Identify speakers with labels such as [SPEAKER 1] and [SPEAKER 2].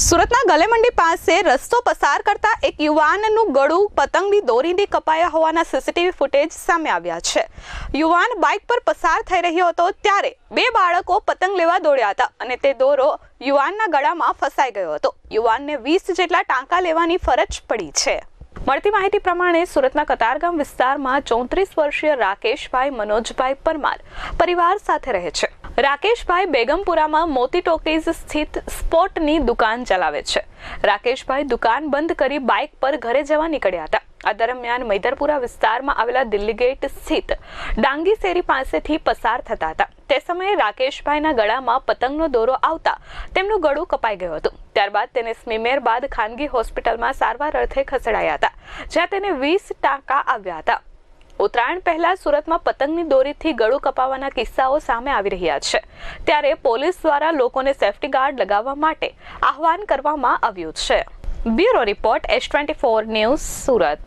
[SPEAKER 1] સુરતના ગલેમંડી પાસે રસ્તો પસાર કરતા એક યુવાનનું ગળું પતંગની દોરીથી કપાયા હોવાના સીસીટીવી ફૂટેજ સામે આવ્યા છે. યુવાન બાઇક પર પસાર થઈ રહ્યો હતો ત્યારે બે બાળકો પતંગ લેવા દોડ્યા હતા અને તે દોરો યુવાનના ગળામાં ફસાઈ ગયો હતો. યુવાનને વીસ જેટલા ટાંકા લેવાની ફરજ પડી છે. મળતી માહિતી પ્રમાણે સુરતના કતારગામ વિસ્તારમાં ચોત્રીસ વર્ષીય રાકેશભાઈ, મનોજભાઈ પરમાર પરિવાર સાથે રહે છે. રાકેશભાઈ બેગમપુરામાં મોતી ટોકીઝ સ્થિત સ્પોટની દુકાન ચલાવે છે. રાકેશભાઈ દુકાન બંધ કરી બાઇક પર ઘરે જવા નીકળ્યા હતા. આ દરમિયાન મૈદરપુરા વિસ્તારમાં આવેલા દિલ્હી ગેટ સ્થિત ડાંગી શેરી પાસેથી પસાર થતા હતા. તે સમયે રાકેશભાઈના ગળામાં પતંગનો દોરો આવતા તેમનું ગળું કપાઈ ગયું હતું. ત્યારબાદ તેને સ્મીમેર બાદ ખાનગી હોસ્પિટલમાં સારવાર અર્થે ખસેડાયા હતા, જ્યાં તેને વીસ ટાંકા આવ્યા હતા. ઉત્તરાયણ પહેલા સુરતમાં પતંગની દોરીથી ગળું કપાવાના કિસ્સાઓ સામે આવી રહ્યા છે. ત્યારે પોલીસ દ્વારા લોકોને સેફટી ગાર્ડ લગાવવા માટે આહવાન કરવામાં આવ્યું છે. Bureau report S twenty four news Surat.